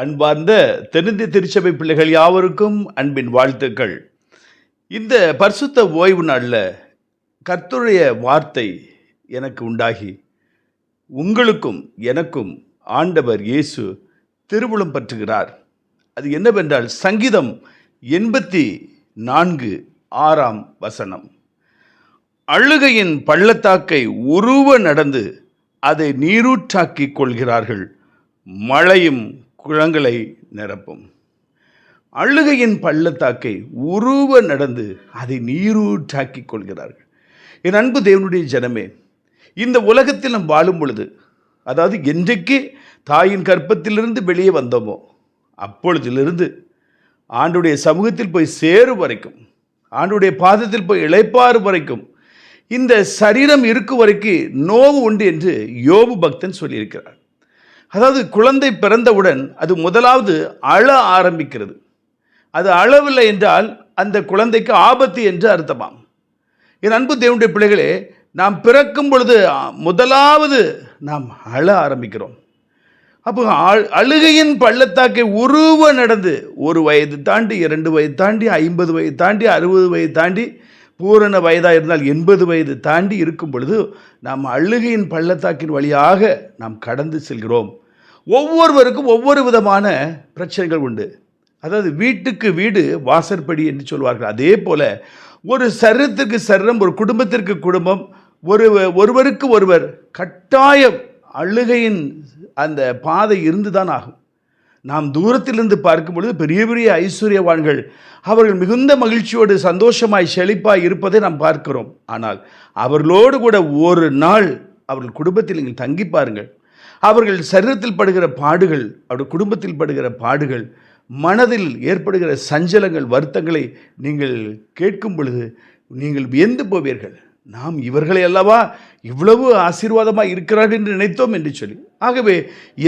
அன்பார்ந்த தென்னிந்திய திருச்சபை பிள்ளைகள் யாவருக்கும் அன்பின் வாழ்த்துக்கள். இந்த பரிசுத்த ஓய்வு நாளில் கர்த்தருடைய வார்த்தை எனக்கு உண்டாகி உங்களுக்கும் எனக்கும் ஆண்டவர் இயேசு திருவுளம் பற்றுகிறார். அது என்னவென்றால் சங்கீதம் எண்பத்தி நான்கு ஆறாம் வசனம். அழுகையின் பள்ளத்தாக்கை உருவ நடந்து அதை நீரூற்றாக்கிக் கொள்கிறார்கள். மழையும் குளங்களை நிரப்பும். அழுகையின் பள்ளத்தாக்கை உருவ நடந்து அதை நீரூற்றாக்கிக் கொள்கிறார்கள். என் அன்பு தேவனுடைய ஜனமே இந்த உலகத்தில் நாம் வாழும் பொழுது அதாவது என்றைக்கு தாயின் கற்பத்திலிருந்து வெளியே வந்தோமோ அப்பொழுதிலிருந்து ஆண்டுடைய சமூகத்தில் போய் சேரும் வரைக்கும் ஆண்டுடைய பாதத்தில் போய் இளைப்பாறு வரைக்கும் இந்த சரீரம் இருக்கும் வரைக்கும் நோவு உண்டு என்று யோபு பக்தன் சொல்லியிருக்கிறார். அதாவது குழந்தை பிறந்தவுடன் அது முதலாவது அழ ஆரம்பிக்கிறது. அது அழவில்லை என்றால் அந்த குழந்தைக்கு ஆபத்து என்று அர்த்தமாம். என் அன்பு தேவனுடைய பிள்ளைகளே நாம் பிறக்கும் பொழுது முதலாவது நாம் அழ ஆரம்பிக்கிறோம். அப்போ அழுகையின் பள்ளத்தாக்கை உருவ நடந்து ஒரு வயது தாண்டி இரண்டு வயது தாண்டி ஐம்பது வயது தாண்டி அறுபது வயது தாண்டி பூரண வயதாக இருந்தால் எண்பது வயது தாண்டி இருக்கும் பொழுது நாம் அழுகையின் பள்ளத்தாக்கின் வழியாக நாம் கடந்து செல்கிறோம். ஒவ்வொருவருக்கும் ஒவ்வொரு விதமான பிரச்சனைகள் உண்டு. அதாவது வீட்டுக்கு வீடு வாசற்படி என்று சொல்வார்கள். அதே போல ஒரு சரீரத்திற்கு சரீரம் ஒரு குடும்பத்திற்கு குடும்பம் ஒரு ஒருவருக்கு ஒருவர் கட்டாயம் அழுகையின் அந்த பாதை இருந்துதான் ஆகும். நாம் தூரத்திலிருந்து பார்க்கும் பொழுது பெரிய பெரிய ஐஸ்வர்யவான்கள் அவர்கள் மிகுந்த மகிழ்ச்சியோடு சந்தோஷமாய் செழிப்பாய் இருப்பதை நாம் பார்க்கிறோம். ஆனால் அவர்களோடு கூட ஒரு நாள் அவர்கள் குடும்பத்தில் நீங்கள் தங்கி பாருங்கள். அவர்கள் சரீரத்தில் படுகிற பாடுகள் அவருடைய குடும்பத்தில் படுகிற பாடுகள் மனதில் ஏற்படுகிற சஞ்சலங்கள் வருத்தங்களை நீங்கள் கேட்கும் பொழுது நீங்கள் வியந்து போவீர்கள். நாம் இவர்களை அல்லவா இவ்வளவு ஆசீர்வாதமாக இருக்கிறார்கள் என்று நினைத்தோம் என்று சொல்லி. ஆகவே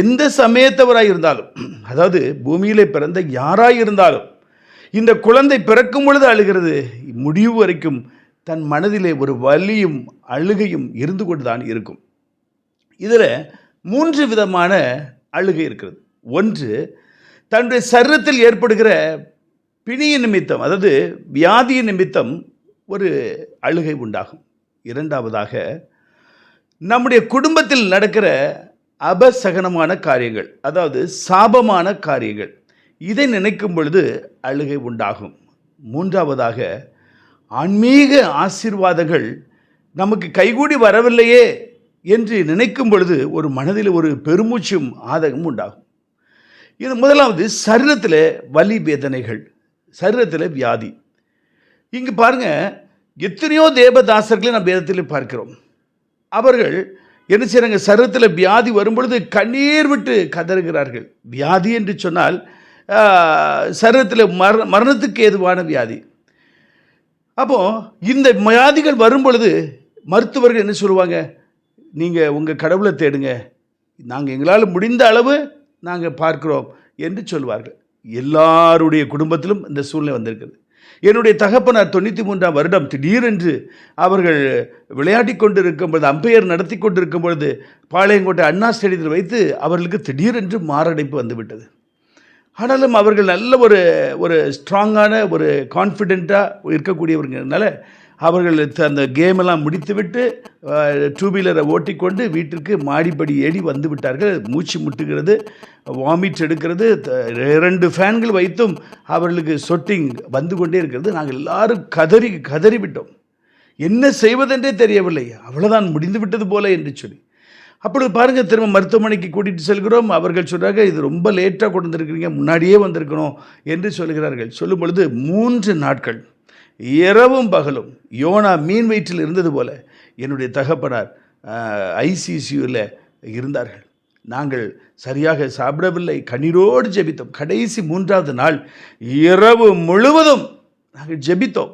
எந்த சமயத்தவராய் இருந்தாலும் அதாவது பூமியிலே பிறந்த யாராய் இருந்தாலும் இந்த குழந்தை பிறக்கும் பொழுது அழுகிறது முடிவு வரைக்கும் தன் மனதிலே ஒரு வலியும் அழுகையும் இருந்து கொண்டு தான் இருக்கும். இதில் மூன்று விதமான அழுகை இருக்கிறது. ஒன்று தன்னுடைய சரீரத்தில் ஏற்படுகிற பிணியின் நிமித்தம் அதாவது வியாதியின் நிமித்தம் ஒரு அழுகை உண்டாகும். இரண்டாவதாக நம்முடைய குடும்பத்தில் நடக்கிற அபசகனமான காரியங்கள் அதாவது சாபமான காரியங்கள் இதை நினைக்கும் பொழுது அழுகை உண்டாகும். மூன்றாவதாக ஆன்மீக ஆசீர்வாதங்கள் நமக்கு கைகூடி வரவில்லையே என்று நினைக்கும் பொழுது ஒரு மனதில் ஒரு பெருமூச்சும் ஆதகமும் உண்டாகும். இது முதலாவது சரீரத்தில் வலி வேதனைகள் சரீரத்தில் வியாதி. இங்கு பாருங்க எத்தனையோ தேவதாசர்களை நம்ம வேதத்தில் பார்க்கிறோம். அவர்கள் என்ன செய்கிறாங்க சரீரத்தில் வியாதி வரும்பொழுது கண்ணீர் விட்டு கதறுகிறார்கள். வியாதி என்று சொன்னால் சரீரத்தில் மர மரணத்துக்கு ஏதுவான வியாதி. அப்போது இந்த வியாதிகள் வரும்பொழுது மருத்துவர்கள் என்ன சொல்லுவாங்க நீங்கள் உங்கள் கடவுளை தேடுங்க. நாங்கள் எங்களால் முடிந்த அளவு நாங்கள் பார்க்கிறோம் என்று சொல்வார்கள். எல்லாருடைய குடும்பத்திலும் இந்த சூழ்நிலை வந்திருக்கிறது. என்னுடைய தகப்பனார் தொண்ணூற்றி மூன்றாம் வருடம் திடீரென்று அவர்கள் விளையாடி கொண்டு இருக்கும் பொழுது அம்பையர் நடத்தி கொண்டு இருக்கும்பொழுது பாளையங்கோட்டை அண்ணா ஸ்டேடியத்தில் வைத்து அவர்களுக்கு திடீரென்று மாரடைப்பு வந்துவிட்டது. ஆனாலும் அவர்கள் நல்ல ஒரு ஒரு ஸ்ட்ராங்கான ஒரு கான்ஃபிடெண்ட்டாக இருக்கக்கூடியவருங்கிறதுனால அவர்கள் த- அந்த கேமெல்லாம் முடித்துவிட்டு டூ வீலரை ஓட்டிக்கொண்டு வீட்டிற்கு மாடிப்படி ஏறி வந்து விட்டார்கள். மூச்சு முட்டுகிறது வாமிட் எடுக்கிறது இரண்டு ஃபேன்கள் வைத்தும் அவர்களுக்கு சொட்டிங் வந்து கொண்டே இருக்கிறது. நாங்கள் எல்லாரும் கதறி கதறிவிட்டோம். என்ன செய்வதென்றே தெரியவில்லை. அவ்வளோதான் முடிந்து விட்டது போல என்று சொல்லி. அப்பொழுது பாருங்கள் திரும்ப மருத்துவமனைக்கு கூட்டிட்டு செல்கிறோம். அவர்கள் சொல்றாங்க இது ரொம்ப லேட்டாக கொண்டு வந்திருக்கிறீங்க. முன்னாடியே வந்திருக்கணும் என்று சொல்கிறார்கள். சொல்லும் பொழுது மூன்று நாட்கள். இரவும் பகலும். யோனா மீன் வயிற்றில் இருந்தது போல என்னுடைய தகப்பனார் ஐசிசியூவில் இருந்தார்கள். நாங்கள் சரியாக சாப்பிடவில்லை. கண்ணீரோடு ஜெபித்தோம். கடைசி மூன்றாவது நாள் இரவு முழுவதும் நாங்கள் ஜெபித்தோம்.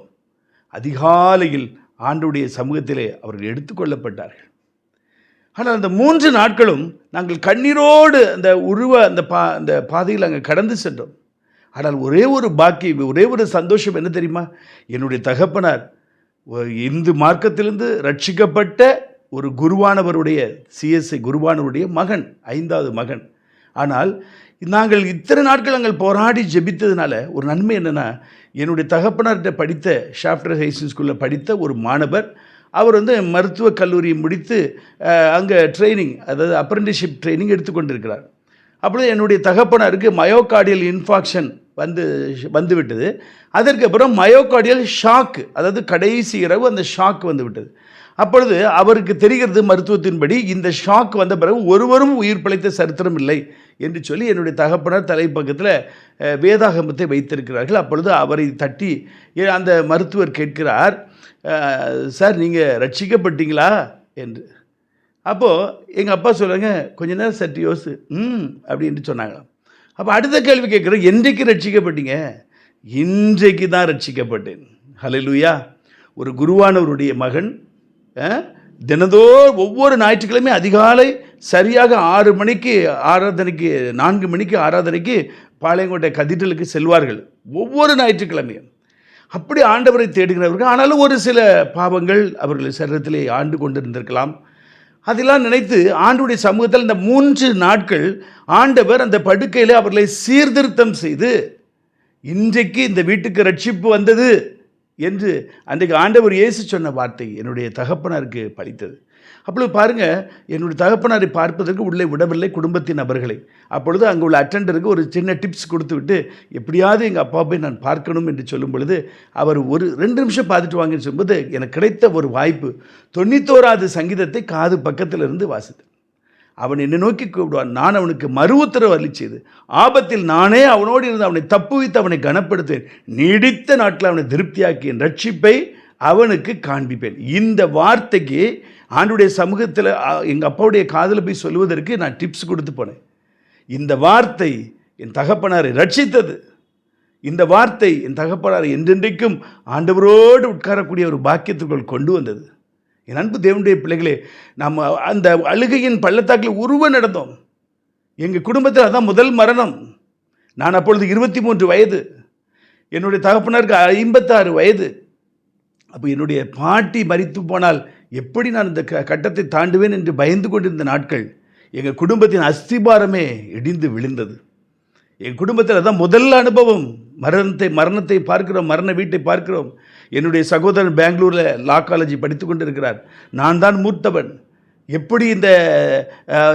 அதிகாலையில் ஆண்டுடைய சமூகத்திலே அவர்கள் எடுத்துக்கொள்ளப்பட்டார்கள் ஆனால் அந்த மூன்று நாட்களும் நாங்கள் கண்ணீரோடு அந்த உருவ அந்த பா அந்த பாதையில் அங்கே கடந்து சென்றோம். ஆனால் ஒரே ஒரு பாக்கி ஒரே ஒரு சந்தோஷம் என்ன தெரியுமா? என்னுடைய தகப்பனார் இந்து மார்க்கத்திலிருந்து ரட்சிக்கப்பட்ட ஒரு குருவானவருடைய சிஎஸ்ஐ குருவானவருடைய மகன் ஐந்தாவது மகன். ஆனால் நாங்கள் இத்தனை நாட்கள் நாங்கள் போராடி ஜெபித்ததுனால ஒரு நன்மை என்னென்னா என்னுடைய தகப்பனார்கிட்ட படித்த ஷாஃப்டர் ஹைசன் ஸ்கூலில் படித்த ஒரு மாணவர் அவர் வந்து மருத்துவக் கல்லூரியை முடித்து அங்கே ட்ரைனிங் அதாவது அப்ரெண்டிஷிப் ட்ரைனிங் எடுத்துக்கொண்டிருக்கிறார். அப்பொழுது என்னுடைய தகப்பனாருக்கு மயோகார்டியல் இன்ஃபாக்ஷன் வந்து வந்து விட்டது அதற்கப்புறம் மயோகார்டியல் ஷாக்கு அதாவது கடைசி இரவு அந்த ஷாக் வந்து விட்டது அப்பொழுது அவருக்கு தெரிகிறது மருத்துவத்தின்படி இந்த ஷாக் வந்த பிறகு ஒருவரும் உயிர் பிழைத்த சரித்திரம் இல்லை என்று சொல்லி என்னுடைய தகப்பனர் தலைப்பக்கத்தில் வேதாகமத்தை வைத்திருக்கிறார்கள். அப்பொழுது அவரை தட்டி அந்த மருத்துவர் கேட்கிறார் சார் நீங்கள் ரட்சிக்கப்பட்டீங்களா? என்று. அப்போது எங்கள் அப்பா சொல்கிறாங்க கொஞ்ச நேரம் சற்று யோசு ம் அப்படின்ட்டு சொன்னாங்களாம். அப்போ அடுத்த கேள்வி கேட்குறேன். என்றைக்கு ரட்சிக்கப்பட்டீங்க? இன்றைக்கு தான் ரட்சிக்கப்பட்டேன். ஹalleluya. ஒரு குருவானவருடைய மகன் அஹ், தினதோ ஒவ்வொரு ஞாயிற்றுக்கிழமை அதிகாலை சரியாக ஆறு மணிக்கு ஆராதனைக்கு நான்கு மணிக்கு ஆராதனைக்கு பாளையங்கோட்டை கதீட்ரலுக்கு செல்வார்கள். ஒவ்வொரு ஞாயிற்றுக்கிழமையும். அப்படி ஆண்டவரை தேடுகிறவர்கள். ஆனாலும் ஒரு சில பாவங்கள் அவர்கள் சரீரத்திலே ஆண்டு கொண்டிருந்திருக்கலாம். அதெல்லாம் நினைத்து ஆண்டுடைய சமூகத்தில் இந்த மூன்று நாட்கள் ஆண்டவர் அந்த படுக்கையில் அவர்களை சீர்திருத்தம் செய்து இன்றைக்கு இந்த வீட்டுக்கு ரட்சிப்பு வந்தது என்று அன்றைக்கு ஆண்டவர் இயேசு சொன்ன வார்த்தை என்னுடைய தகப்பனாருக்கு பலித்தது. அப்பொழுது பாருங்க என்னுடைய தகப்பனாரை பார்ப்பதற்கு உள்ளே விடவில்லை குடும்பத்தின் நபர்களை. அப்பொழுது அங்கே உள்ள அட்டண்டருக்கு ஒரு சின்ன டிப்ஸ் கொடுத்து விட்டு எப்படியாவது எங்கள் அப்பா போய் நான் பார்க்கணும் என்று சொல்லும் பொழுது அவர் ஒரு ரெண்டு நிமிஷம் பார்த்துட்டு வாங்கன்னு சொல்லும்போது எனக்கு கிடைத்த ஒரு வாய்ப்பு தொண்ணூத்தோராவது சங்கீதத்தை காது பக்கத்தில் இருந்து வாசித்தேன். அவன் என்னை நோக்கி கூப்பிடுவான். நான் அவனுக்கு மறு உத்தரவு அருளி செய்து ஆபத்தில் நானே அவனோடு இருந்து அவனை தப்புவித்து அவனை கனப்படுத்துவேன். நீடித்த நாட்கள் அவனை திருப்தியாக்கி என் ரட்சிப்பை அவனுக்கு காண்பிப்பேன். இந்த வார்த்தைக்கு ஆண்டுடைய சமூகத்தில் எங்கள் அப்பாவுடைய காதில் போய் சொல்லுவதற்கு நான் டிப்ஸ் கொடுத்து போனேன். இந்த வார்த்தை என் தகப்பனாரை ரட்சித்தது. இந்த வார்த்தை என் தகப்பனாரை என்றென்றைக்கும் ஆண்டவரோடு உட்காரக்கூடிய ஒரு பாக்கியத்துக்குள் கொண்டு வந்தது. என் அன்பு தேவனுடைய பிள்ளைகளே நம்ம அந்த அழுகையின் பள்ளத்தாக்கில் உருவ நடந்தோம். எங்கள் குடும்பத்தில் அதான் முதல் மரணம். நான் அப்பொழுது இருபத்தி மூன்று வயது. என்னுடைய தகப்பனருக்கு ஐம்பத்தாறு வயது. அப்போ என்னுடைய பாட்டி மறித்து போனால் எப்படி நான் இந்த க கட்டத்தை தாண்டுவேன் என்று பயந்து கொண்டிருந்த நாட்கள் எங்கள் குடும்பத்தின் அஸ்திபாரமே இடிந்து விழுந்தது. என் குடும்பத்தில் அதான் முதல் அனுபவம். மரணத்தை மரணத்தை பார்க்கிறோம் மரண வீட்டை பார்க்கிறோம். என்னுடைய சகோதரன் பெங்களூரில் லா காலேஜ் படித்து கொண்டிருக்கிறார். நான் தான் மூத்தவன். எப்படி இந்த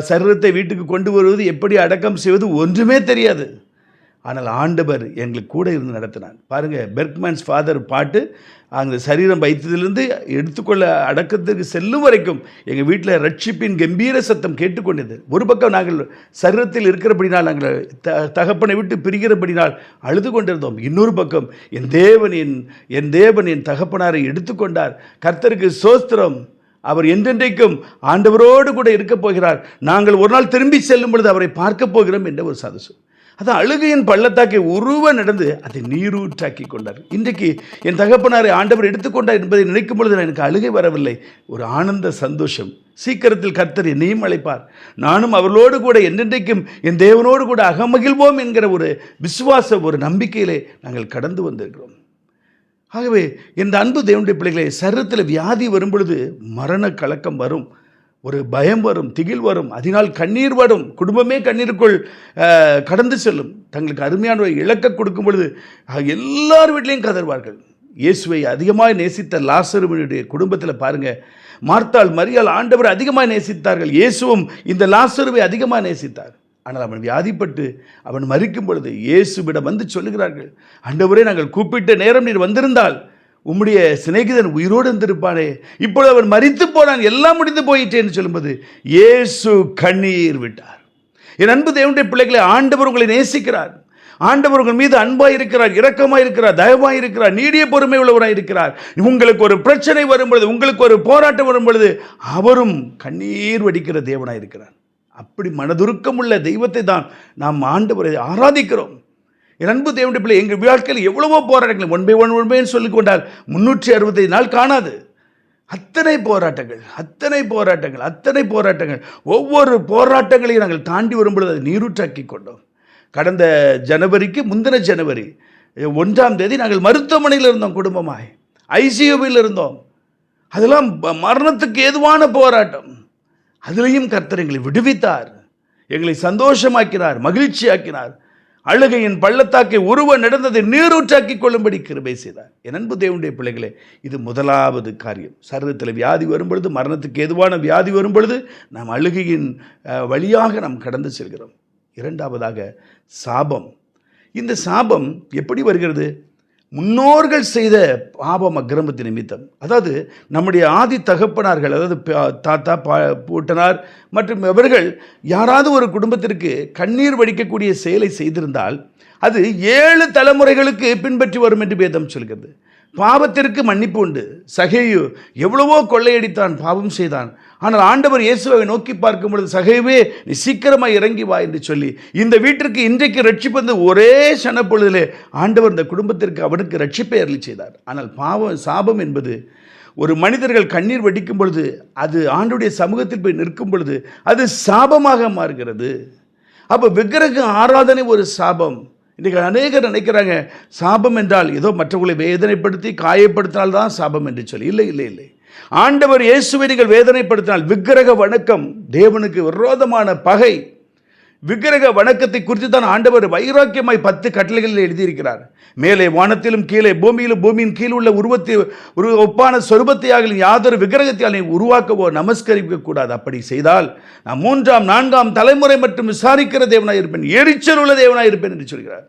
சரீரத்தை வீட்டுக்கு கொண்டு வருவது எப்படி அடக்கம் செய்வது ஒன்றுமே தெரியாது. ஆனால் ஆண்டவர் எங்களுக்கு கூட இருந்து நடத்தினார். பாருங்கள் பெர்க்மேன்ஸ் ஃபாதர் பாட்டு அந்த சரீரம் வைத்ததிலிருந்து எடுத்துக்கொள்ள அடக்கத்திற்கு செல்லும் வரைக்கும் எங்கள் வீட்டில் ரட்சிப்பின் கம்பீர சத்தம் கேட்டுக்கொண்டது ஒரு பக்கம் நாங்கள் சரீரத்தில் இருக்கிறபடினால் நாங்கள் த தகப்பனை விட்டு பிரிகிறபடினால் அழுது கொண்டிருந்தோம். இன்னொரு பக்கம் என் தேவன் என் என் தேவன் என் தகப்பனாரை எடுத்துக்கொண்டார். கர்த்தருக்கு சோஸ்திரம். அவர் என்றென்றைக்கும் ஆண்டவரோடு கூட இருக்கப் போகிறார். நாங்கள் ஒரு நாள் திரும்பி செல்லும் பொழுது அவரை பார்க்க போகிறோம் என்ற ஒரு சதசு அதான் அழுகையின் பள்ளத்தாக்கை உருவ நடந்து அதை நீரூற்றாக்கி கொண்டார். இன்றைக்கு என் தகப்பனாரை ஆண்டவர் எடுத்துக்கொண்டார் என்பதை நினைக்கும் பொழுது எனக்கு அழுகை வரவில்லை. ஒரு ஆனந்த சந்தோஷம். சீக்கிரத்தில் கர்த்தர் என்னையும் அழைப்பார். நானும் அவர்களோடு கூட என்றென்றைக்கும் என் தேவனோடு கூட அகமகிழ்வோம் என்கிற ஒரு விசுவாச ஒரு நம்பிக்கையிலே நாங்கள் கடந்து வந்திருக்கிறோம். ஆகவே இந்த அன்பு தேவனுடைய பிள்ளைகளே சரீரத்தில் வியாதி வரும் பொழுது மரண கலக்கம் வரும். ஒரு பயம் வரும் திகில் வரும். அதனால் கண்ணீர் வரும் குடும்பமே கண்ணீருக்குள் கடந்து செல்லும். தங்களுக்கு அருமையானவை இழக்க கொடுக்கும் பொழுது எல்லார் வீட்லேயும் கதறுவார்கள் இயேசுவை அதிகமாக நேசித்த லாசருவனுடைய குடும்பத்தில் பாருங்க மார்த்தாள் மரியாள் ஆண்டவர் அதிகமாக நேசித்தார்கள். இயேசுவும் இந்த லாசருவை அதிகமாக நேசித்தார். ஆனால் அவன் வியாதிப்பட்டு அவன் மறிக்கும் பொழுது இயேசுவிடம் வந்து சொல்லுகிறார்கள் ஆண்டவரே நாங்கள் கூப்பிட்ட நேரம் நீர் வந்திருந்தால் உம்முடைய சிநேகிதன் உயிரோடு இருந்திருப்பானே. இப்பொழுது அவன் மறித்து போனான் எல்லாம் முடிந்து போயிட்டேன்னு சொல்லும்போது இயேசு கண்ணீர் விட்டார். என் அன்பு தேவனுடைய பிள்ளைகளை ஆண்டவர் உங்களை நேசிக்கிறார். ஆண்டவர் உங்கள் மீது அன்பாக இருக்கிறார் இரக்கமாக இருக்கிறார் தயவாக இருக்கிறார் நீடிய பொறுமை உள்ளவராக இருக்கிறார் உங்களுக்கு ஒரு பிரச்சனை வரும் பொழுது உங்களுக்கு ஒரு போராட்டம் வரும் பொழுது அவரும் கண்ணீர் வடிக்கிற தேவனாக இருக்கிறார் அப்படி மனதுருக்கம் உள்ள தெய்வத்தை தான் நாம் ஆண்டவரை ஆராதிக்கிறோம். என் அன்பு தேவனுடைய பிள்ளை எங்கள் வாழ்க்கையில் எவ்வளவோ போராட்டங்கள் ஒன் பை ஒன் ஒன் பைன்னு சொல்லிக் கொண்டால் முன்னூற்றி அறுபத்தைந்து நாள் காணாது. அத்தனை போராட்டங்கள் அத்தனை போராட்டங்கள் அத்தனை போராட்டங்கள். ஒவ்வொரு போராட்டங்களையும் நாங்கள் தாண்டி வரும்பொழுது அதை நீரூற்றாக்கி கொண்டோம். கடந்த ஜனவரிக்கு முந்தின ஜனவரி ஒன்றாம் தேதி நாங்கள் மருத்துவமனையில் இருந்தோம் குடும்பமாய். ஐசியூவில் இருந்தோம். அதெல்லாம் மரணத்துக்கு ஏதுவான போராட்டம். அதுலேயும் கர்த்தர் எங்களை விடுவித்தார். எங்களை சந்தோஷமாக்கினார் மகிழ்ச்சியாக்கினார். அழுகையின் பள்ளத்தாக்கை உருவ நடந்ததை நீரூற்றாக்கி கொள்ளும்படி கிருபை செய்தார். என் அன்பு தேவனுடைய பிள்ளைகளே இது முதலாவது காரியம். சரீரத்தில் வியாதி வரும்பொழுது மரணத்துக்கு எதுவான வியாதி வரும்பொழுது நாம் அழுகையின் வழியாக நாம் கடந்து செல்கிறோம். இரண்டாவதாக சாபம். இந்த சாபம் எப்படி வருகிறது? முன்னோர்கள் செய்த பாபம் அக்கிரமத்து நிமித்தம். அதாவது நம்முடைய ஆதி தகப்பனார்கள் அதாவது பா- தாத்தா பா பூட்டனார் மற்றும் இவர்கள் யாராவது ஒரு குடும்பத்திற்கு கண்ணீர் வடிக்கக்கூடிய செயலை செய்திருந்தால் அது ஏழு தலைமுறைகளுக்கு பின்பற்றி வரும் என்று வேதம் சொல்கிறது. பாவத்திற்கு மன்னிப்பு உண்டு. சகேயு எவ்வளவோ கொள்ளையடித்தான் பாவம் செய்தான். ஆனால் ஆண்டவர் இயேசுவை நோக்கி பார்க்கும் பொழுது சகைவே நீ சீக்கிரமாக இறங்கி வா என்று சொல்லி இந்த வீட்டிற்கு இன்றைக்கு ரட்சிப்பது ஒரே சனப்பொழுதிலே ஆண்டவர் இந்த குடும்பத்திற்கு அவனுக்கு ரட்சிப்பை அருளி செய்தார். ஆனால் பாவம் சாபம் என்பது ஒரு மனிதர்கள் கண்ணீர் வெடிக்கும் பொழுது அது ஆண்டுடைய சமூகத்தில் போய் நிற்கும் பொழுது அது சாபமாக மாறுகிறது. அப்போ விக்கிரக ஆராதனை ஒரு சாபம். இன்றைக்கு அநேகர் நினைக்கிறாங்க சாபம் என்றால் ஏதோ மற்றவர்களை வேதனைப்படுத்தி காயப்படுத்தினால் தான் சாபம் என்று சொல்லி. இல்லை இல்லை இல்லை. ஆண்டவர் இயேசுவை நீங்கள் வேதனைப்படுத்தினால் விக்கிரக வணக்கம் தேவனுக்கு விரோதமான பகை விக்கிரக வணக்கத்தை குறித்து தான் ஆண்டவர் வைராக்கியமாய் பத்து கட்டளைகளில் எழுதியிருக்கிறார். மேலே வானத்திலும் கீழே பூமியிலும் பூமியின் கீழ் உள்ள உருவத்தை ஒரு ஒப்பான சொருபத்தையாக யாதொரு விக்கிரகத்தை உருவாக்கவோ நமஸ்கரிக்க கூடாது. அப்படி செய்தால் நான் மூன்றாம் நான்காம் தலைமுறை மற்றும் விசாரிக்கிற தேவனாய் இருப்பேன் எரிச்சல் உள்ள தேவனாய் இருப்பேன் என்று சொல்கிறார்.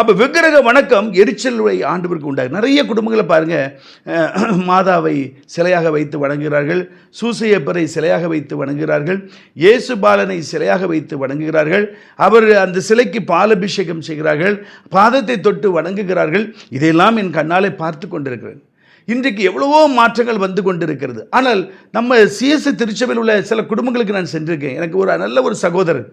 அப்போ விக்கிரக வணக்கம் எரிச்சலுடைய ஆண்டவருக்கு உண்டாகும் நிறைய குடும்பங்களை பாருங்கள் மாதாவை சிலையாக வைத்து வணங்குகிறார்கள் சூசையப்பரை சிலையாக வைத்து வணங்குகிறார்கள் இயேசு பாலனை சிலையாக வைத்து வணங்குகிறார்கள் அவர் அந்த சிலைக்கு பாலபிஷேகம் செய்கிறார்கள் பாதத்தை தொட்டு வணங்குகிறார்கள். இதையெல்லாம் என் கண்ணாலே பார்த்து கொண்டிருக்கிறேன். இன்றைக்கு எவ்வளவோ மாற்றங்கள் வந்து கொண்டிருக்கிறது. ஆனால் நம்ம சிஎஸ்சி திருச்சபையில் உள்ள சில குடும்பங்களுக்கு நான் சென்றிருக்கேன். எனக்கு ஒரு நல்ல ஒரு சகோதரர்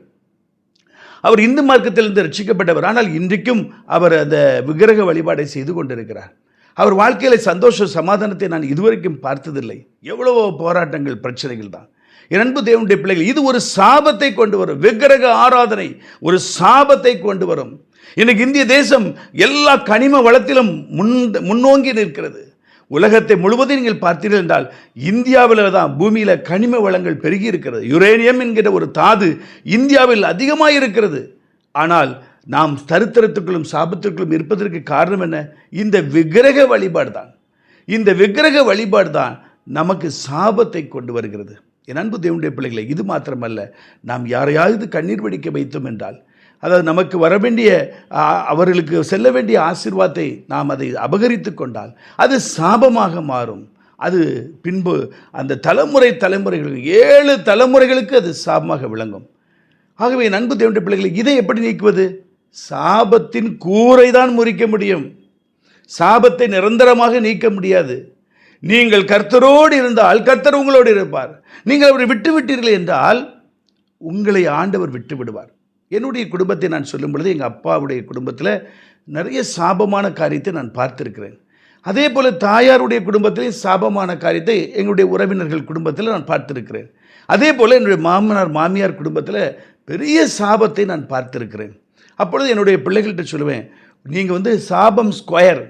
அவர் இந்து மார்க்கத்திலிருந்து ரட்சிக்கப்பட்டவர். ஆனால் இன்றைக்கும் அவர் அந்த விக்கிரக வழிபாடை செய்து கொண்டிருக்கிறார். அவர் வாழ்க்கையில் சந்தோஷ சமாதானத்தை நான் இதுவரைக்கும் பார்த்ததில்லை. எவ்வளவோ போராட்டங்கள் பிரச்சனைகள் தான். இரண்டு அன்பு தேவனுடைய பிள்ளைகள் இது ஒரு சாபத்தை கொண்டு வரும். விக்கிரக ஆராதனை ஒரு சாபத்தை கொண்டு வரும். இன்னைக்கு இந்திய தேசம் எல்லா கனிம வளத்திலும் முன் முன்னோங்கி நிற்கிறது. உலகத்தை முழுவதும் நீங்கள் பார்த்தீர்கள் என்றால் இந்தியாவில் தான் பூமியில் கனிம வளங்கள் பெருகி இருக்கிறது. யுரேனியம் என்கிற ஒரு தாது இந்தியாவில் அதிகமாக இருக்கிறது. ஆனால் நாம் தருத்தரத்துக்குள்ளும் சாபத்திற்குள்ளும் இருப்பதற்கு காரணம் என்ன? இந்த விக்கிரக வழிபாடு தான் இந்த விக்கிரக வழிபாடு தான் நமக்கு சாபத்தை கொண்டு வருகிறது. என் அன்பு தேவனுடைய பிள்ளைகளை இது மாத்திரமல்ல. நாம் யாரையாவது கண்ணீர் வடிக்க வைத்தோம் என்றால் அதாவது நமக்கு வர வேண்டிய அவர்களுக்கு செல்ல வேண்டிய ஆசிர்வாதத்தை நாம் அதை அபகரித்து கொண்டால் அது சாபமாக மாறும். அது பின்பு அந்த தலைமுறை தலைமுறைகளுக்கு ஏழு தலைமுறைகளுக்கு அது சாபமாக விளங்கும். ஆகவே நண்பு தேவண்ட பிள்ளைகளை இதை எப்படி நீக்குவது? சாபத்தின் கூரை தான் முறிக்க முடியும். சாபத்தை நிரந்தரமாக நீக்க முடியாது. நீங்கள் கர்த்தரோடு இருந்தால் கர்த்தர் உங்களோடு இருப்பார். நீங்கள் அவரை விட்டு விட்டீர்கள் என்றால் உங்களை ஆண்டவர் விட்டு விடுவார். என்னுடைய குடும்பத்தை நான் சொல்லும் பொழுது எங்கள் அப்பாவுடைய குடும்பத்தில் நிறைய சாபமான காரியத்தை நான் பார்த்துருக்கிறேன். அதே போல் தாயாருடைய குடும்பத்திலையும் சாபமான காரியத்தை எங்களுடைய உறவினர்கள் குடும்பத்தில் நான் பார்த்திருக்கிறேன். அதே போல் என்னுடைய மாமனார் மாமியார் குடும்பத்தில் பெரிய சாபத்தை நான் பார்த்துருக்கிறேன். அப்பொழுது என்னுடைய பிள்ளைகள்கிட்ட சொல்லுவேன் நீங்கள் வந்து சாபம் ஸ்கொயர்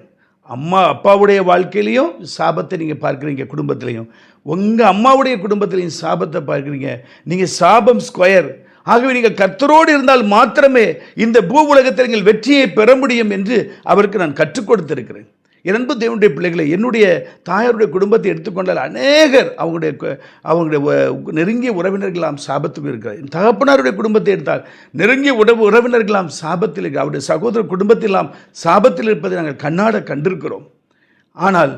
அம்மா அப்பாவுடைய வாழ்க்கையிலையும் சாபத்தை நீங்கள் பார்க்குறீங்க குடும்பத்திலையும். உங்கள் அம்மாவுடைய குடும்பத்திலையும் சாபத்தை பார்க்குறீங்க. நீங்கள் சாபம் ஸ்கொயர் ஆகவே நீங்கள் கர்த்தரோடு இருந்தால் மாத்திரமே இந்த பூ உலகத்தில் நீங்கள் வெற்றியை பெற முடியும் என்று அவருக்கு நான் கற்றுக் கொடுத்திருக்கிறேன். இரண்டு தேவனுடைய பிள்ளைகளை என்னுடைய தாயாருடைய குடும்பத்தை எடுத்துக்கொண்டால் அநேகர் அவங்களுடைய அவங்களுடைய நெருங்கிய உறவினர்களாம் சாபத்துக்கு இருக்கிறார். என் தகப்பனாருடைய குடும்பத்தை எடுத்தால் நெருங்கிய உறவு உறவினர்களாம் சாபத்தில் இருக்கிற அவருடைய சகோதர குடும்பத்திலாம் சாபத்தில் இருப்பதை நாங்கள் கண்ணாட கண்டிருக்கிறோம். ஆனால்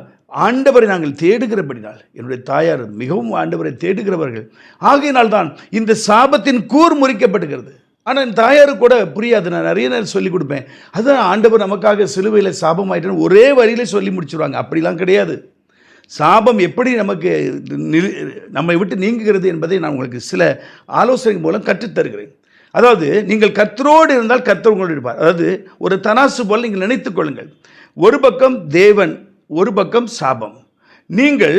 ஆண்டவரை நாங்கள் தேடுகிறபடினால் என்னுடைய தாயார் மிகவும் ஆண்டவரை தேடுகிறவர்கள். ஆகையினால் தான் இந்த சாபத்தின் கூர் முறிக்கப்படுகிறது. ஆனால் என் தாயாரு கூட புரியாது. நான் நிறைய நேரம் சொல்லிக் கொடுப்பேன். அதுதான் ஆண்டவர் நமக்காக சிலுவையில் சாபம் ஆயிட்டேன்னு ஒரே வரியிலே சொல்லி முடிச்சுருவாங்க. அப்படிலாம் கிடையாது. சாபம் எப்படி நமக்கு நம்மை விட்டு நீங்குகிறது என்பதை நான் உங்களுக்கு சில ஆலோசனை மூலம் கற்றுத்தருகிறேன். அதாவது நீங்கள் கர்த்தரோடு இருந்தால் கர்த்தர் உங்களோடு இருப்பார். அதாவது ஒரு தனாசு போல் நீங்கள் நினைத்துக் கொள்ளுங்கள். ஒரு பக்கம் தேவன் ஒரு பக்கம் சாபம். நீங்கள்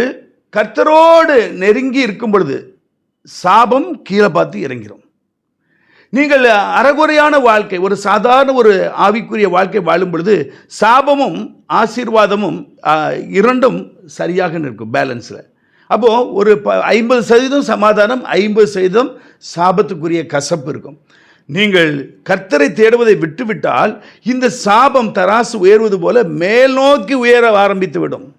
கர்த்தரோடு நெருங்கி இருக்கும் பொழுது சாபம் கீழே பார்த்து இறங்கிறோம் நீங்கள் அறகுறையான வாழ்க்கை ஒரு சாதாரண ஒரு ஆவிக்குரிய வாழ்க்கை வாழும் பொழுது சாபமும் ஆசீர்வாதமும் இரண்டும் சரியாக நிற்கும் பேலன்ஸில் அப்போது ஒரு ப ஐம்பது சதவீதம் சமாதானம் ஐம்பது சதவீதம் சாபத்துக்குரிய கசப்பு இருக்கும். நீங்கள் கர்த்தரை தேடுவதை விட்டுவிட்டால் இந்த சாபம் தராசு உயர்வது போல மேல் நோக்கி உயர ஆரம்பித்து விடும்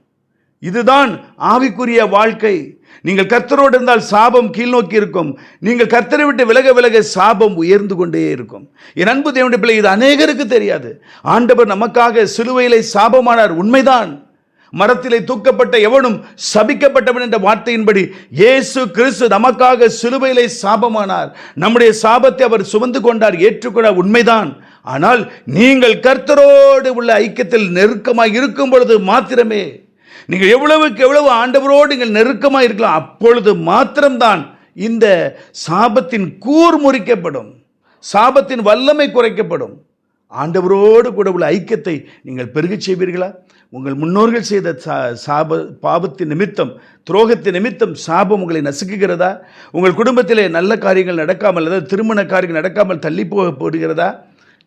இதுதான் ஆவிக்குரிய வாழ்க்கை. நீங்கள் கர்த்தரோடு இருந்தால் சாபம் கீழ்நோக்கி இருக்கும். நீங்கள் கர்த்தரை விட்டு விலக விலக சாபம் உயர்ந்து கொண்டே இருக்கும். என் அன்பு தேவனுடைய பிள்ளை இது அநேகருக்கு தெரியாது. ஆண்டவர் நமக்காக சிலுவையிலே சாபமானார். உண்மைதான். மரத்திலே தூக்கப்பட்ட எவனும் சபிக்கப்பட்டவன் என்ற வார்த்தையின்படி இயேசு கிறிஸ்து நமக்காக சிலுவையிலே சாபமானார். நம்முடைய சாபத்தை அவர் சுமந்து கொண்டார் ஏற்றுக்கொண்டார் உண்மைதான். ஆனால் நீங்கள் கர்த்தரோடு உள்ள ஐக்கியத்தில் நெருக்கமாக இருக்கும் பொழுது மாத்திரமே. நீங்கள் எவ்வளவுக்கு எவ்வளவு ஆண்டவரோடு நீங்கள் நெருக்கமாக இருக்கலாம் அப்பொழுது மாத்திரம்தான் இந்த சாபத்தின் கூர் முறிக்கப்படும். சாபத்தின் வல்லமை குறைக்கப்படும். ஆண்டவரோடு கூட உள்ள ஐக்கியத்தை நீங்கள் பெருகச் செய்வீர்களா? உங்கள் முன்னோர்கள் செய்த சா சாப பாபத்தின் நிமித்தம் துரோகத்தின் நிமித்தம் சாபம் உங்களை நசுக்குகிறதா? உங்கள் குடும்பத்திலே நல்ல காரியங்கள் நடக்காமல் அதாவது திருமண காரியங்கள் நடக்காமல் தள்ளி போக போடுகிறதா?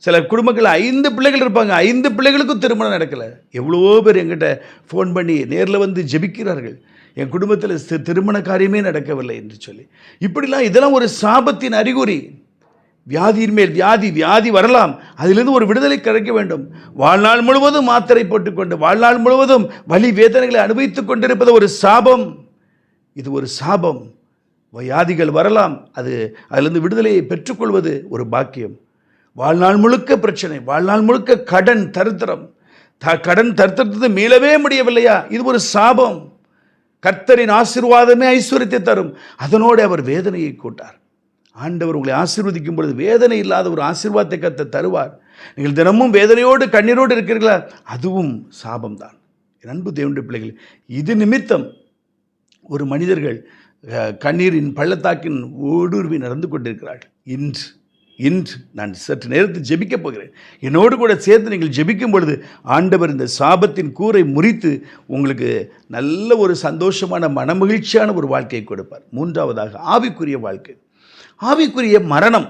சில குடும்பங்களில் ஐந்து பிள்ளைகள் இருப்பாங்க ஐந்து பிள்ளைகளுக்கும் திருமணம் நடக்கலை. எவ்வளோ பேர் எங்கிட்ட ஃபோன் பண்ணி நேரில் வந்து ஜெபிக்கிறார்கள். என் குடும்பத்தில் திருமண காரியமே நடக்கவில்லை என்று சொல்லி. இப்படிலாம் இதெல்லாம் ஒரு சாபத்தின் அறிகுறி. வியாதியின் மேல் வியாதி வியாதி வரலாம். அதிலிருந்து ஒரு விடுதலை கிடைக்க வேண்டும். வாழ்நாள் முழுவதும் மாத்திரை போட்டுக்கொண்டு வாழ்நாள் முழுவதும் வலி வேதனைகளை அனுபவித்துக் கொண்டிருப்பது ஒரு சாபம். இது ஒரு சாபம். வியாதிகள் வரலாம். அது அதிலிருந்து விடுதலையை பெற்றுக்கொள்வது ஒரு பாக்கியம். வாழ்நாள் முழுக்க பிரச்சனை வாழ்நாள் முழுக்க கடன் தருத்திரம். த கடன் தரித்திரத்தை மீளவே முடியவில்லையா? இது ஒரு சாபம். கர்த்தரின் ஆசீர்வாதமே ஐஸ்வர்யத்தை தரும். அதனோடு அவர் வேதனையை கூட்டார். ஆண்டவர் உங்களை ஆசீர்வதிக்கும் பொழுது வேதனை இல்லாத ஒரு ஆசீர்வாதத்தை கத்த தருவார். நீங்கள் தினமும் வேதனையோடு கண்ணீரோடு இருக்கிறீர்களா? அதுவும் சாபம்தான். என் அன்பு தேவனுடைய பிள்ளைகள் இது நிமித்தம் ஒரு மனிதர்கள் கண்ணீரின் பள்ளத்தாக்கின் ஊடுருவி நடந்து கொண்டிருக்கிறார்கள். இன்று இன்று நான் சற்று நேரத்தில் ஜெபிக்கப் போகிறேன். என்னோடு கூட சேர்த்து நீங்கள் ஜெபிக்கும் பொழுது ஆண்டவர் இந்த சாபத்தின் கூரை முறித்து உங்களுக்கு நல்ல ஒரு சந்தோஷமான மனமகிழ்ச்சியான ஒரு வாழ்க்கையை கொடுப்பார். மூன்றாவதாக ஆவிக்குரிய வாழ்க்கை. ஆவிக்குரிய மரணம்.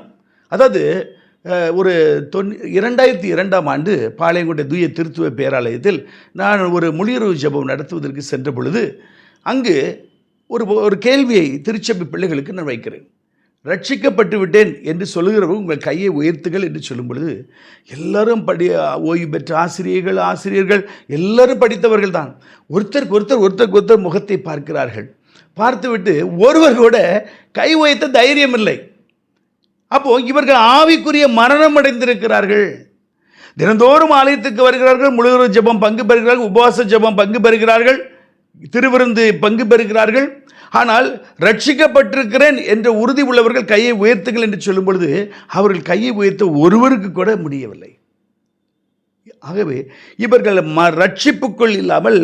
அதாவது ஒரு தொன் இரண்டாயிரத்தி இரண்டாம் ஆண்டு பாளையங்கோட்டை தூய திருத்துவ பேராலயத்தில் நான் ஒரு மொழியுறவு ஜபம் நடத்துவதற்கு சென்ற பொழுது அங்கு ஒரு ஒரு கேள்வியை திருச்சபை பிள்ளைகளுக்கு நான் வைக்கிறேன். ரட்சிக்கப்பட்டு விட்டேன் என்று சொல்லுகிறவங்க உங்கள் கையை உயர்த்துகள் என்று சொல்லும் பொழுது எல்லாரும் படி ஓய்வு பெற்ற ஆசிரியர்கள் ஆசிரியர்கள் எல்லாரும் படித்தவர்கள் தான். ஒருத்தருக்கு ஒருத்தர் ஒருத்தருக்கு ஒருத்தர் முகத்தை பார்க்கிறார்கள். பார்த்துவிட்டு ஒருவர் கூட கை உயர்த்த தைரியம் இல்லை அப்போது இவர்கள் ஆவிக்குரிய மரணம் அடைந்திருக்கிறார்கள். தினந்தோறும் ஆலயத்துக்கு வருகிறார்கள் முழுவதும் ஜெபம் பங்கு பெறுகிறார்கள் உபவாச ஜெபம் பங்கு பெறுகிறார்கள் திருவிருந்து பங்கு பெறுகிறார்கள். ஆனால் ரட்சிக்கப்பட்டிருக்கிறேன் என்ற உறுதி உள்ளவர்கள் கையை உயர்த்துங்கள் என்று சொல்லும் பொழுது அவர்கள் கையை உயர்த்த ஒருவருக்கு கூட முடியவில்லை. ஆகவே இவர்கள் ம ரட்சிப்புக்குள் இல்லாமல்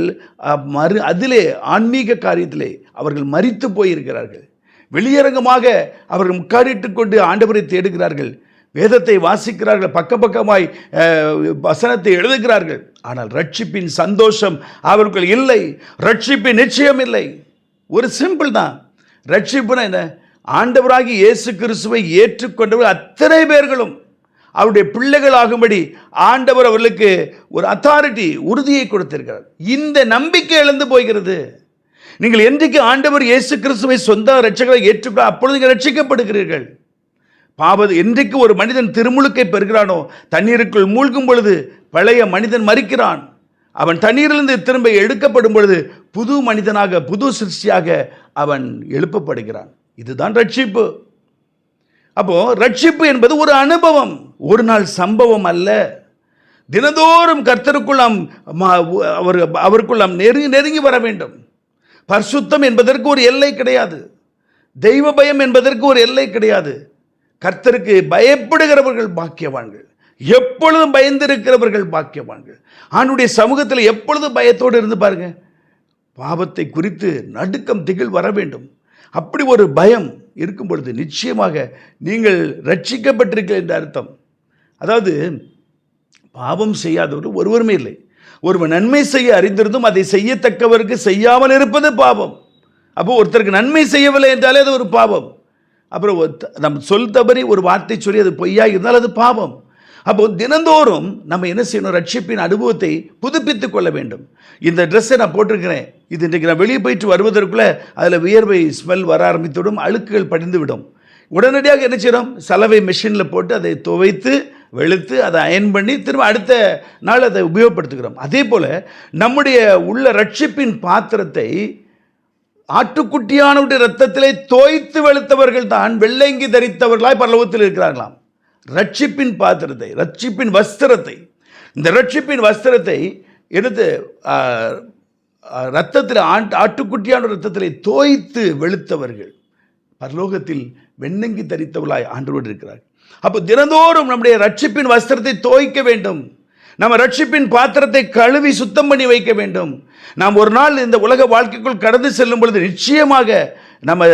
மறு அதிலே ஆன்மீக காரியத்திலே அவர்கள் மறித்து போயிருக்கிறார்கள். வெளியரங்கமாக அவர்கள் முக்காரிட்டு கொண்டு ஆண்டவரை தேடுகிறார்கள். வேதத்தை வாசிக்கிறார்கள். பக்க பக்கமாய் வசனத்தை எழுதுகிறார்கள். ஆனால் ரட்சிப்பின் சந்தோஷம் அவர்கள் இல்லை. ரட்சிப்பின் நிச்சயம் இல்லை. ஒரு சிம்பிள் தான். ரட்சிப்புனா என்ன? ஆண்டவராகி இயேசு கிறிஸ்துவை ஏற்றுக்கொண்டவர் அத்தனை பேர்களும். அவருடைய பிள்ளைகள் ஆகும்படி ஆண்டவர் அவர்களுக்கு ஒரு அத்தாரிட்டி உறுதியை கொடுத்திருக்கிறார். இந்த நம்பிக்கை இழந்து போகிறது. நீங்கள் என்றைக்கு ஆண்டவர் இயேசு கிறிஸ்துவை சொந்த ரட்சகரை ஏற்றுக்கொள்ள அப்பொழுது நீங்கள் ரட்சிக்கப்படுகிறீர்கள் பாவது என்றைக்கு ஒரு மனிதன் திருமுழுக்கை பெறுகிறானோ தண்ணீருக்குள் மூழ்கும் பொழுது பழைய மனிதன் மறிக்கிறான் அவன் தண்ணீரிலிருந்து திரும்ப எடுக்கப்படும் பொழுது புது மனிதனாக புது சிருஷ்டியாக அவன் எழுப்பப்படுகிறான். இதுதான் ரட்சிப்பு அப்போ ரட்சிப்பு என்பது ஒரு அனுபவம். ஒரு நாள் சம்பவம் அல்ல. தினந்தோறும் கர்த்தருக்குள் நாம் அவர் அவருக்குள் நாம் நெருங்கி நெருங்கி வர வேண்டும். பரிசுத்தம் என்பதற்கு ஒரு எல்லை கிடையாது. தெய்வ பயம் என்பதற்கு ஒரு எல்லை கிடையாது. கர்த்தருக்கு பயப்படுகிறவர்கள் பாக்கியவான்கள். எப்பொழுதும் பயந்திருக்கிறவர்கள் பாக்கியவான்கள். ஆண்டுடைய சமூகத்தில் எப்பொழுதும் பயத்தோடு இருந்து பாருங்க. பாவத்தை குறித்து நடுக்கம் திகில் வர வேண்டும். அப்படி ஒரு பயம். இருக்கும் பொழுது நிச்சயமாக நீங்கள் ரட்சிக்கப்பட்டிருக்கீர்கள் என்ற அர்த்தம். அதாவது பாவம் செய்யாதவர் ஒருவருமே இல்லை. ஒருவன் நன்மை செய்ய அறிந்திருந்தும் அதை செய்யத்தக்கவருக்கு செய்யாமல் இருப்பது பாவம். அப்போ ஒருத்தருக்கு நன்மை செய்யவில்லை என்றாலே அது ஒரு பாவம். அப்புறம் ஒருத்த- நம்ம சொல் தவறி ஒரு வார்த்தை சொல்லி அது பொய்யாக இருந்தால் அது பாவம். அப்போ தினந்தோறும் நம்ம என்ன செய்யணும்? ரட்சிப்பின் அனுபவத்தை புதுப்பித்துக் கொள்ள வேண்டும். இந்த ட்ரெஸ்ஸை நான் போட்டிருக்கிறேன். இது இன்றைக்கு நான் வெளியே போயிட்டு வருவதற்குள்ளே அதில் வியர்வை ஸ்மெல் வர ஆரம்பித்துவிடும் அழுக்குகள் படிந்து விடும் உடனடியாக என்ன செய்கிறோம் சலவை மிஷினில் போட்டு அதை துவைத்து வெளுத்து அதை அயன் பண்ணி திரும்ப அடுத்த நாள் அதை உபயோகப்படுத்துகிறோம். அதே போல் நம்முடைய உள்ள ரட்சிப்பின் பாத்திரத்தை ஆட்டுக்குட்டியானுடைய ரத்தத்திலே தோய்த்து வெளுத்தவர்கள் தான் வெள்ளைங்கி தரித்தவர்களாய் பரலோகத்தில் இருக்கிறார்களாம். ரட்சிப்பின் பாத்திரத்தை ரட்சிப்பின் வஸ்திரத்தை இந்த ரட்சிப்பின் வஸ்திரத்தை எடுத்து ரத்தத்தில் ஆண்டு ஆட்டுக்குட்டியான ரத்தத்திலே தோய்த்து வெளுத்தவர்கள். பரலோகத்தில் வெண்ணங்கி தரித்தவளாய் ஆண்டோடு இருக்கிறார். அப்போ தினந்தோறும் நம்முடைய ரட்சிப்பின் வஸ்திரத்தை தோய்க்க வேண்டும். நம்ம ரட்சிப்பின் பாத்திரத்தை கழுவி சுத்தம் பண்ணி வைக்க வேண்டும். நாம் ஒரு நாள் இந்த உலக வாழ்க்கைக்குள் கடந்து செல்லும் பொழுது நிச்சயமாக நம்ம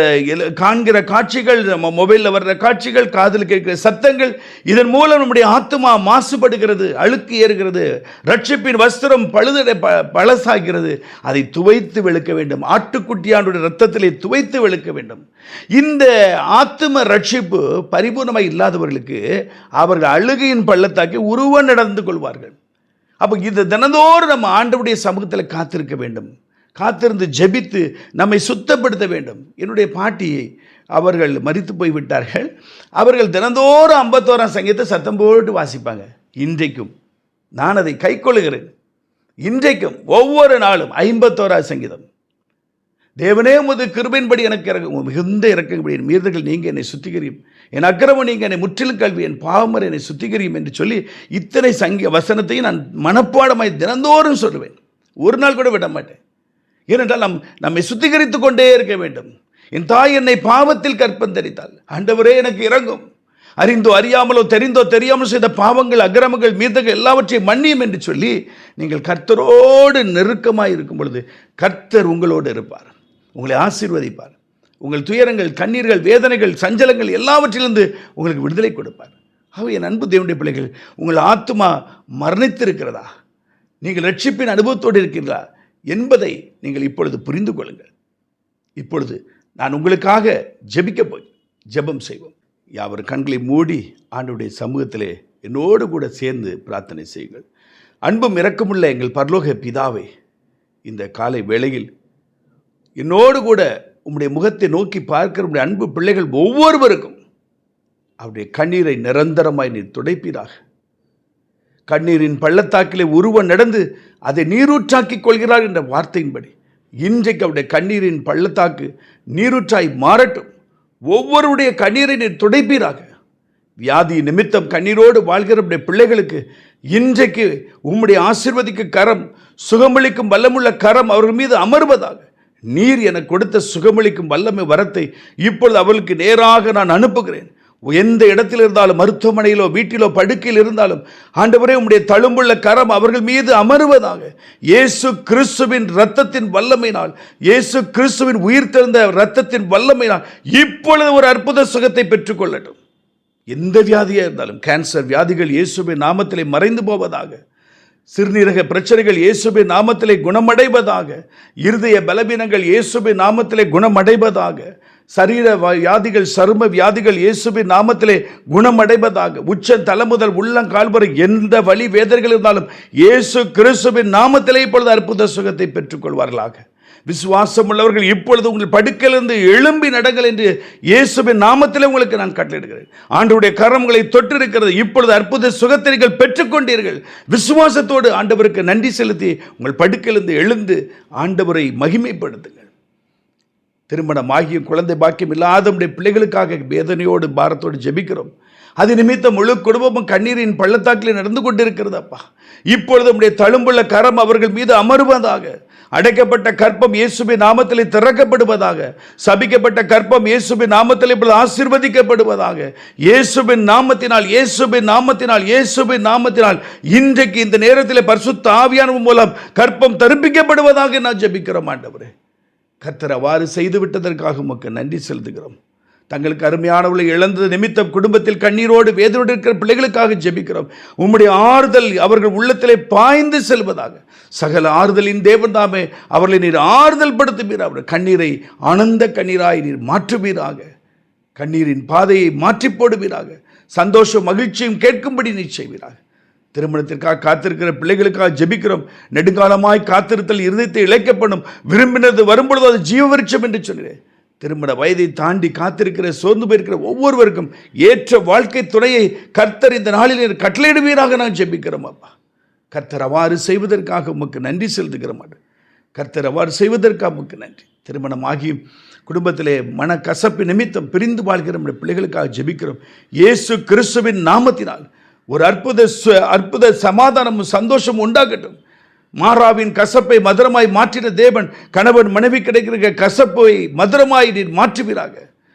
காண்கிற காட்சிகள் நம்ம மொபைலில் வர்ற காட்சிகள் காதில் கேட்கிற சத்தங்கள் இதன் மூலம் நம்முடைய ஆத்மா மாசுபடுகிறது அழுக்கு ஏறுகிறது ரட்சிப்பின் வஸ்திரம் பழுதடை ப பழசாகிறது. அதை துவைத்து வெளுக்க வேண்டும். ஆட்டுக்குட்டியானுடைய ரத்தத்திலே துவைத்து வெளுக்க வேண்டும். இந்த ஆத்தும ரட்சிப்பு பரிபூர்ணமாக இல்லாதவர்களுக்கு அவர்கள் அழுகையின் பள்ளத்தாக்கி உருவ நடந்து கொள்வார்கள். அப்போ இது தினந்தோறும் நம்ம ஆண்டவுடைய சமூகத்தில் காத்திருக்க வேண்டும். காத்திருந்து ஜெபித்து நம்மை சுத்தப்படுத்த வேண்டும். என்னுடைய பாட்டியை அவர்கள் மறித்து போய் விட்டார்கள் அவர்கள் தினந்தோறும் ஐம்பத்தோராம் சங்கீதத்தை சத்தம் போட்டு வாசிப்பாங்க. இன்றைக்கும் நான் அதை கைக்கொள்கிறேன் இன்றைக்கும் ஒவ்வொரு நாளும் ஐம்பத்தோராம் சங்கீதம். தேவனே உமது கிருபையின்படி எனக்கு இறக்க மிகுந்த இறக்கப்படி என் மீறுதல்கள் நீங்கள் என்னை சுத்திகரியும். என் அக்கிரமம் நீங்கள் என்னை முற்றிலும் கல்வி என் பாவமர் என்னை சுத்திகரியும் என்று சொல்லி இத்தனை சங்க வசனத்தையும் நான் மனப்பாடமாய் தினந்தோறும் சொல்லுவேன். ஒரு நாள் கூட விட மாட்டேன். ஏனென்றால் நம் நம்மை சுத்திகரித்து கொண்டே இருக்க வேண்டும். என் தாய் என்னை பாவத்தில் கற்பந்தரித்தாள். ஆண்டவரே எனக்கு இறங்கும் அறிந்தோ அறியாமலோ தெரிந்தோ தெரியாமல் செய்த பாவங்கள் அக்கிரமங்கள் மீதங்கள் எல்லாவற்றையும் மன்னியும் என்று சொல்லி நீங்கள் கர்த்தரோடு நெருக்கமாக இருக்கும் பொழுது கர்த்தர் உங்களோடு இருப்பார். உங்களை ஆசீர்வதிப்பார். உங்கள் துயரங்கள் கண்ணீர்கள் வேதனைகள் சஞ்சலங்கள் எல்லாவற்றிலிருந்து உங்களுக்கு விடுதலை கொடுப்பார். ஆகவே என் அன்பு தேவனுடைய பிள்ளைகள் உங்கள் ஆத்துமா மரணித்திருக்கிறதா? நீங்கள் ரட்சிப்பின் அனுபவத்தோடு இருக்கிறீர்களா? என்பதை நீங்கள் இப்பொழுது புரிந்து கொள்ளுங்கள். இப்பொழுது நான் உங்களுக்காக ஜெபிக்க போய் ஜெபம் செய்வோம். யாவர் கண்களை மூடி ஆண்டுடைய சமூகத்திலே என்னோடு கூட சேர்ந்து பிரார்த்தனை செய்யுங்கள். அன்பும் இறக்கமுள்ள எங்கள் பரலோக பிதாவே இந்த காலை வேளையில் என்னோடு கூட உம்முடைய முகத்தை நோக்கி பார்க்கிற உடைய அன்பு பிள்ளைகள் ஒவ்வொருவருக்கும் அவருடைய கண்ணீரை நிரந்தரமாய் நீர் துடைப்பீராக. கண்ணீரின் பள்ளத்தாக்கிலே உருவம் நடந்து அதை நீரூற்றாக்கிக் கொள்கிறார் என்ற வார்த்தையின்படி இன்றைக்கு அவருடைய கண்ணீரின் பள்ளத்தாக்கு நீரூற்றாய் மாறட்டும். ஒவ்வொருடைய கண்ணீரை நீர் துடைப்பீராக. வியாதி நிமித்தம் கண்ணீரோடு வாழ்கிற பிள்ளைகளுக்கு இன்றைக்கு உம்முடைய ஆசிர்வதிக்கு கரம் சுகமளிக்கும் வல்லமுள்ள கரம் அவர்கள் மீது அமர்வதாக. நீர் எனக்கு கொடுத்த சுகமளிக்கும் வல்லமை வரத்தை இப்பொழுது அவளுக்கு நேராக நான் அனுப்புகிறேன். எந்த இடத்தில் இருந்தாலும் மருத்துவமனையிலோ வீட்டிலோ படுக்கையில் இருந்தாலும் ஆண்டவரே உம்முடைய தழும்புள்ள கரம் அவர்கள் மீது அமருவதாக. இயேசு கிறிஸ்துவின் இரத்தத்தின் வல்லமையினால் இயேசு கிறிஸ்துவின் உயிர்த்தெழுந்த இரத்தத்தின் வல்லமையினால் இப்பொழுது ஒரு அற்புத சுகத்தை பெற்றுக்கொள்ளட்டும் எந்த வியாதியாக இருந்தாலும் கேன்சர் வியாதிகள் இயேசுவின் நாமத்திலே மறைந்து போவதாக. சிறுநீரக பிரச்சனைகள் இயேசுபை நாமத்திலே குணமடைவதாக. இருதய பலவீனங்கள் இயேசுபை நாமத்திலே குணமடைவதாக. சரீர வ- வியாதிகள் சரும வியாதிகள் இயேசுவின் நாமத்திலே குணமடைவதாக உச்ச தலைமுதல் உள்ளங்கால் வரை எந்த வழி வேதர்கள் இருந்தாலும் இயேசு கிறிஸ்துவின் நாமத்திலே இப்பொழுது அற்புத சுகத்தை பெற்றுக்கொள்வார்களாக. விசுவாசம் உள்ளவர்கள் இப்பொழுது உங்கள் படுக்கையிலிருந்து எழும்பி நடங்கள் என்று இயேசுவின் நாமத்தில் உங்களுக்கு நான் கட்டளிடுகிறேன் ஆண்டவருடைய கரங்களை தொட்டிருக்கிறது. இப்பொழுது அற்புத சுகத்தை நீங்கள் பெற்றுக்கொண்டீர்கள். விசுவாசத்தோடு ஆண்டவருக்கு நன்றி செலுத்தி உங்கள் படுக்கையிலிருந்து எழுந்து ஆண்டவரை மகிமைப்படுத்துங்கள். திருமணம் குழந்தை பாக்கியம் இல்லாத நம்முடைய பிள்ளைகளுக்காக வேதனையோடு பாரத்தோடு ஜெபிக்கிறோம். அது நிமித்தம் முழு குடும்பமும் கண்ணீரின் பள்ளத்தாக்கில் நடந்து கொண்டிருக்கிறது அப்பா. இப்பொழுது நம்முடைய தழும்புள்ள கரம் அவர்கள் மீது அமருவதாக அடைக்கப்பட்ட கற்பம் இயேசுவின் நாமத்திலே திறக்கப்படுவதாக சபிக்கப்பட்ட கற்பம் இயேசுபி நாமத்திலே இப்பொழுது ஆசீர்வதிக்கப்படுவதாக இயேசுவின் நாமத்தினால் இயேசுவின் நாமத்தினால் இயேசுவின் நாமத்தினால் இன்றைக்கு இந்த நேரத்தில் பரிசுத்த ஆவியானவன் மூலம் கற்பம் தருப்பிக்கப்படுவதாக நான் ஜபிக்கிறோம் ஆண்டவரே. கத்தர் அவ்வாறு செய்து விட்டதற்காக உமக்கு நன்றி செலுத்துகிறோம். தங்களுக்கு அருமையானவர்களை இழந்தது நிமித்தம் குடும்பத்தில் கண்ணீரோடு வேதனோடு இருக்கிற பிள்ளைகளுக்காக ஜெபிக்கிறோம். உம்முடைய ஆறுதல் அவர்கள் உள்ளத்திலே பாய்ந்து செல்வதாக. சகல ஆறுதலின் தேவன்தாமே அவர்களை நீர் ஆறுதல் படுத்துவீர் அவர் கண்ணீரை ஆனந்த கண்ணீராய் நீர் மாற்றுவீராக. கண்ணீரின் பாதையை மாற்றி போடுவீராக. சந்தோஷம் மகிழ்ச்சியும் கேட்கும்படி நீ செய்வீராக. திருமணத்திற்காக காத்திருக்கிற பிள்ளைகளுக்காக ஜெபிக்கிறோம். நெடுங்காலமாய் காத்திருத்தல் இருதயத்தை இழைக்கப்படும். விரும்பினது வரும்பொழுது அது ஜீவவரிச்சம் என்று சொன்னேன் திருமண வயதை தாண்டி காத்திருக்கிற சோர்ந்து போயிருக்கிற ஒவ்வொருவருக்கும் ஏற்ற வாழ்க்கை துணையை கர்த்தர் இந்த நாளில் கட்டளையிடுவீராக நான் ஜெபிக்கிறோம் அப்பா. கர்த்தர் அவ்வாறு செய்வதற்காக உமக்கு நன்றி செலுத்துகிற மாட்டேன் கர்த்தர் அவ்வாறு செய்வதற்காக உமக்கு நன்றி. திருமணமாகி குடும்பத்திலே குடும்பத்திலே மனக்கசப்பு நிமித்தம் பிரிந்து வாழ்கிற நம்முடைய பிள்ளைகளுக்காக ஜெபிக்கிறோம். இயேசு கிறிஸ்துவின் நாமத்தினால் ஒரு அற்புத அற்புத சமாதானமும் சந்தோஷமும் உண்டாகட்டும். மாறாவின் கசப்பை மதுரமாய் மாற்றின தேவன் கணவன் மனைவி கிடைக்கிற கசப்பை மதுரமாய் நீர் மாற்றுவீராக.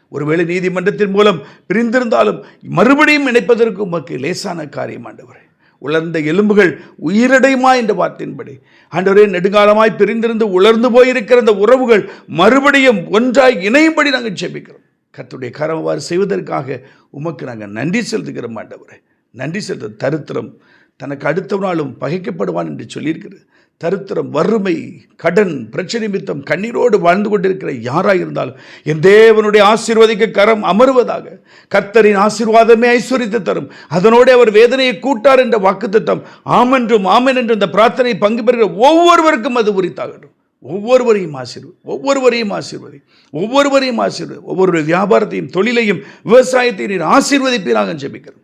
ஒருவேளை நீதிமன்றத்தின் மூலம் பிரிந்திருந்தாலும் மறுபடியும் இணைப்பதற்கு உமக்கு லேசான காரியம் ஆண்டவரே. உலர்ந்த எலும்புகள் உயிரடையுமா என்ற வார்த்தையின்படி. ஆண்டவரே நெடுங்காலமாய் பிரிந்திருந்து உலர்ந்து போயிருக்கிற அந்த உறவுகள் மறுபடியும் ஒன்றாய் இணையும்படி நாங்கள் ஜெபிக்கிறோம். கத்துடைய கரவாறு செய்வதற்காக உமக்கு நாங்கள் நன்றி செலுத்துகிறோம் ஆண்டவரே. நன்றி செலுத்த தருத்திரம் தனக்கு அடுத்த நாளும் பகைக்கப்படுவான் என்று சொல்லியிருக்கிறது. தருத்திரம் வறுமை கடன் பிரச்சனை நிமித்தம் கண்ணீரோடு வாழ்ந்து கொண்டிருக்கிற யாராக இருந்தாலும் என் தேவனுடைய ஆசீர்வதிக்க கரம் அமருவதாக கர்த்தரின் ஆசீர்வாதமே ஐஸ்வர்யத்தை தரும். அதனோடு அவர் வேதனையை கூட்டார் என்ற வாக்குத்தத்தம். ஆமென்றும் ஆமென் என்று இந்த பிரார்த்தனை பங்கு பெறுகிற ஒவ்வொருவருக்கும் அது உரித்தாகட்டும். ஒவ்வொருவரையும் ஆசீர்வதி ஒவ்வொருவரையும் ஆசீர்வதி ஒவ்வொருவரையும் ஆசீர்வதி. ஒவ்வொரு வியாபாரத்தையும் தொழிலையும் விவசாயத்தையும் நீர் ஆசீர்வதிப்பீராக ஜெபிக்கிறோம்.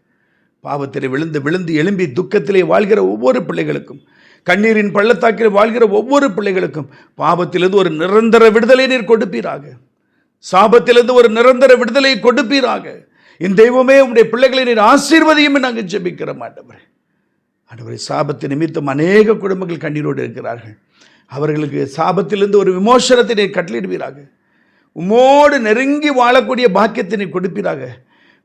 பாவத்திலே விழுந்து விழுந்து எழும்பி துக்கத்திலே வாழ்கிற ஒவ்வொரு பிள்ளைகளுக்கும் கண்ணீரின் பள்ளத்தாக்கில் வாழ்கிற ஒவ்வொரு பிள்ளைகளுக்கும் பாவத்திலிருந்து ஒரு நிரந்தர விடுதலை நீர் கொடுப்பீராக. சாபத்திலிருந்து ஒரு நிரந்தர விடுதலை கொடுப்பீராக. என் தெய்வமே உங்களுடைய பிள்ளைகளை நீர் ஆசீர்வதியும் நாங்கள் ஜெபிக்கிற மாட்டவரே ஆண்டவரே சாபத்து நிமித்தம் அநேக குடும்பங்கள் கண்ணீரோடு இருக்கிறார்கள். அவர்களுக்கு சாபத்திலிருந்து ஒரு விமோசனத்தை நீர் கட்டளிடுவீராக உம்மோடு நெருங்கி வாழக்கூடிய பாக்கியத்தினை கொடுப்பீராக.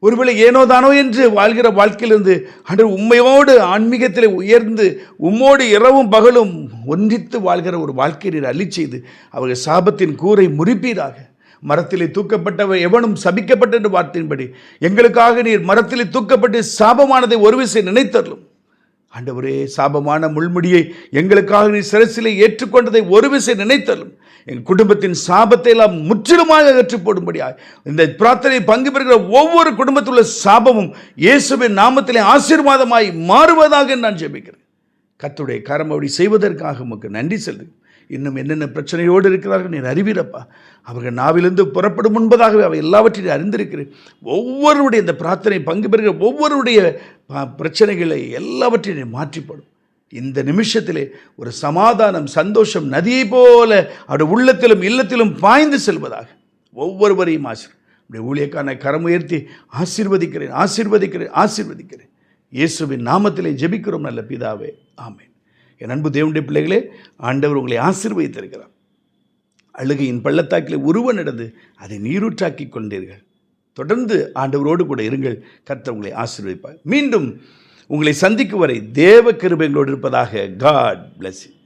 ஒருவேளை ஏனோ தானோ என்று வாழ்கிற வாழ்க்கையிலிருந்து அன்று உண்மையோடு ஆன்மீகத்தில் உயர்ந்து உம்மோடு இரவும் பகலும் ஒன்றித்து வாழ்கிற ஒரு வாழ்க்கையை நீர் அள்ளி செய்து அவர்கள் சாபத்தின் கூரை முறிப்பீராக. மரத்திலே தூக்கப்பட்டவர் எவனும் சபிக்கப்பட்ட என்ற வார்த்தையின்படி எங்களுக்காக நீர் மரத்திலே தூக்கப்பட்டு சாபமானதை ஒரு விசை நினைத்தரலும் ஆண்டவரே சாபமான முள்முடியை எங்களுக்காக நீ சிரசிலே ஏற்றுக்கொண்டதை ஒரு விசை நினைத்தலும் என் குடும்பத்தின் சாபத்தை எல்லாம் முற்றிலுமாக அகற்றி போடும்படியாய். இந்த பிரார்த்தனை பங்கு பெறுகிற ஒவ்வொரு குடும்பத்தில் உள்ள சாபமும் இயேசுவின் நாமத்திலே ஆசீர்வாதமாய் மாறுவதாக நான் ஜெபிக்கிறேன். கத்துடைய கரம் அப்படி செய்வதற்காக உமக்கு நன்றி செல்கிறேன் இன்னும் என்னென்ன பிரச்சனையோடு இருக்கிறார்கள்? நீர் அறிவீரப்பா. அவர்கள் நாவிலிருந்து புறப்படும் முன்பதாகவே அவை எல்லாவற்றையும் அறிந்திருக்கிறேன். ஒவ்வொருடைய இந்த பிரார்த்தனை பங்கு பெறுகிற ஒவ்வொருடைய ப- பிரச்சனைகளை எல்லாவற்றையும் மாற்றிப்படும். இந்த நிமிஷத்திலே ஒரு சமாதானம் சந்தோஷம் நதியை போல அவருடைய உள்ளத்திலும் இல்லத்திலும் பாய்ந்து செல்வதாக. ஒவ்வொருவரையும் ஆசிர் அப்படி ஊழியக்கான கரம் உயர்த்தி ஆசீர்வதிக்கிறேன் ஆசீர்வதிக்கிறேன் ஆசீர்வதிக்கிறேன். இயேசுவின் நாமத்திலே ஜெபிக்கிறோம் நல்ல பிதாவே. ஆமேன். என் அன்பு தேவனுடைய பிள்ளைகளே ஆண்டவர் உங்களை ஆசிர்வதித்திருக்கிறார். அழுகையின் பள்ளத்தாக்கில் உருவ நடந்து அதை நீரூற்றாக்கி கொண்டீர்கள். தொடர்ந்து ஆண்டவரோடு கூட இருங்கள். கர்த்தர் உங்களை ஆசீர்வதிப்பார். மீண்டும் உங்களை சந்திக்கும் வரை தேவ கிருபைகளோடு இருப்பதாக காட் bless